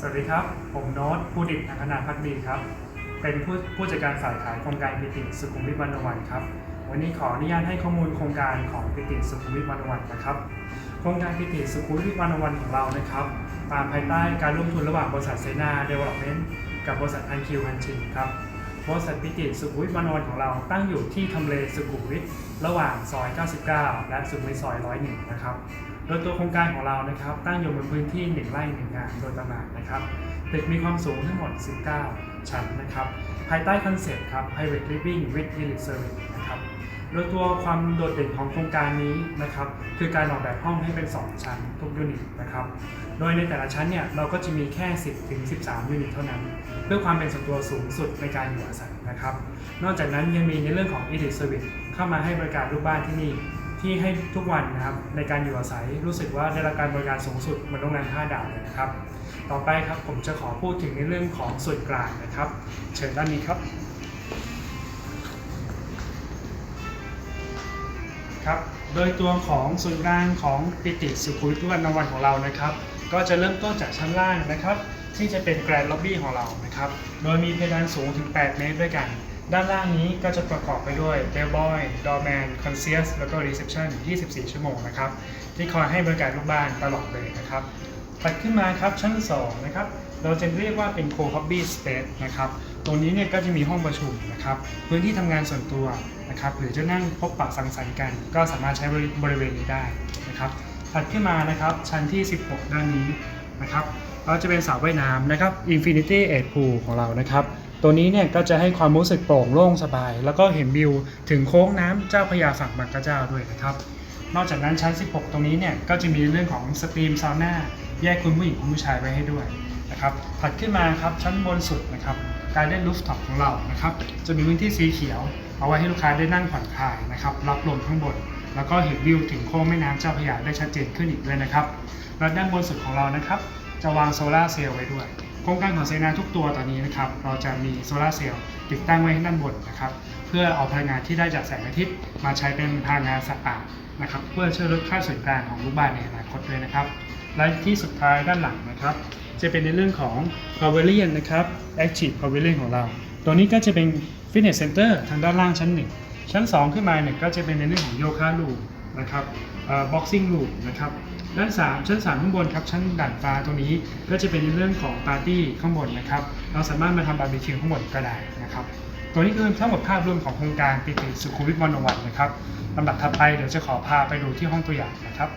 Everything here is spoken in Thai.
สวัสดีครับ ผมโน้ตผู้ดิบนังคณาพักดีครับ เป็นผู้ผู้จัดการฝ่ายขายโครงการปิติสุขุมวิทวันวันครับ วันนี้ขออนุญาตให้ข้อมูลโครงการของปิติสุขุมวิทวันวันนะครับ โครงการปิติสุขุมวิทวันวันของเรานะครับ ตามภายใต้การร่วมทุนระหว่างบริษัทเซนาเดเวลลอปเมนต์กับบริษัทอันคิวฮันชินครับ บริษัทปิติสุขุมวิทวันวันของเราตั้งอยู่ที่ทำเลสุขุมวิทระหว่างซอย 99 และสุขุมวิทซอย 101 นะครับ โดยตัวโครงการของเรานะครับ ตั้งอยู่บนพื้นที่ 1 ไร่ 1 งานโดยประมาณนะครับตึกมีความสูงทั้งหมด 19 ชั้นนะครับ ภายใต้คอนเซ็ปต์ครับ Private Living with Elite Service นะครับ โดยตัวความโดดเด่นของโครงการนี้นะครับคือการออกแบบห้องให้เป็น 2 ชั้นทุกยูนิตนะครับโดยในแต่ละชั้นเนี่ยเราก็จะมีแค่ 10ถึง13 ยูนิตเท่านั้น เพื่อความเป็นส่วนตัวสูงสุดในการอยู่อาศัยนะครับ นอกจากนั้นยังมีในเรื่องของ Elite Service เข้ามาให้บริการลูกบ้านที่นี่ที่ให้ทุกวันนะครับในการอยู่อาศัยรู้สึกว่าได้รับการบริการสูงสุดเหมือนโรงแรม5ดาวเลยนะครับ ต่อไปครับผมจะขอพูดถึงในเรื่องของส่วนกลางนะครับ เชิญด้านนี้ครับ ครับโดยตัวของส่วนกลางของปิติสุขุมวิทวันวันของเรานะครับ ก็จะเริ่มต้นจากชั้นล่างนะครับ ที่จะเป็นแกรนด์ล็อบบี้ของเรานะครับ โดยมีเพดานสูงถึง 8 เมตรด้วยกัน ด้านล่างนี้ก็จะประกอบไปด้วยเบลบอยดอร์แมนคอนเซียสแล้วก็รีเซพชัน24 ชั่วโมงนะครับ ที่คอยให้บริการลูกบ้านตลอดเลยนะครับ ถัดขึ้นมาครับชั้น 2 นะครับ เราจะเรียกว่าเป็น co hobby space นะครับ ตรงนี้เนี่ยก็จะมีห้องประชุมนะครับ พื้นที่ทำงานส่วนตัวนะครับ หรือจะนั่งพบปะสังสรรค์กัน ก็สามารถใช้บริเวณนี้ได้นะครับ ถัดขึ้นมานะครับชั้นที่ 16 ด้านนี้นะครับก็จะเป็นสระว่ายน้ำนะครับ Infinity Edge Pool ของเรานะครับ ตัวนี้เนี่ยก็จะให้ความรู้สึกโปร่งโล่งสบาย แล้วก็เห็นวิวถึงโค้งน้ำเจ้าพระยาฝั่งบางกระเจ้าด้วยนะครับ นอกจากนั้นชั้น 16 ตรงนี้เนี่ยก็จะมีเรื่องของสตรีมซาวน่า แยกคุณผู้หญิงคุณผู้ชายไว้ให้ด้วยนะครับถัดขึ้นมาครับชั้นบนสุดนะครับการเล่นรูฟท็อปของเรานะครับจะมีพื้นที่สีเขียว เอาไว้ให้ลูกค้าได้นั่งผ่อนคลายนะครับรับลมข้างบน แล้วก็เห็นวิวถึงโค้งแม่น้ำเจ้าพระยาได้ชัดเจนขึ้นอีกด้วยนะครับและด้านบนสุดของเรานะครับจะวางโซลาร์เซลล์ไว้ด้วยโครงการของเซนาทุกตัวตอนนี้นะครับเราจะมีโซลาร์เซลล์ติดตั้งไว้ให้ด้านบนนะครับเพื่อเอาพลังงานที่ได้จากแสงอาทิตย์ มาใช้เป็นพลังงานสะอาด นะครับเพื่อช่วยลดค่าส่วนกลางของลูกบ้านในอนาคตด้วยนะครับ และที่สุดท้ายด้านหลังนะครับ จะเป็นในเรื่องของ Pavilion นะครับ Active Pavilion ของเรา ตัวนี้ก็จะเป็น Fitness Center ทางด้านล่างชั้น 1 ชั้น 2 ขึ้นมาเนี่ยก็จะเป็นในเรื่องของโยคะลูมนะครับเอ่อ boxing room นะครับด้าน3ชั้น3ข้างบนครับชั้นด่านฟ้าตรงนี้ก็จะเป็นในเรื่องของปาร์ตี้ข้างบนนะครับ เราสามารถมาทำบาร์บีคิวข้างบนก็ได้นะครับ ตัวนี้คือทั้งหมดภาพรวมของโครงการปิติสุขุมวิทวันวันนะครับลำดับถัดไปเดี๋ยวจะขอพาไปดูที่ห้องตัวอย่างนะครับ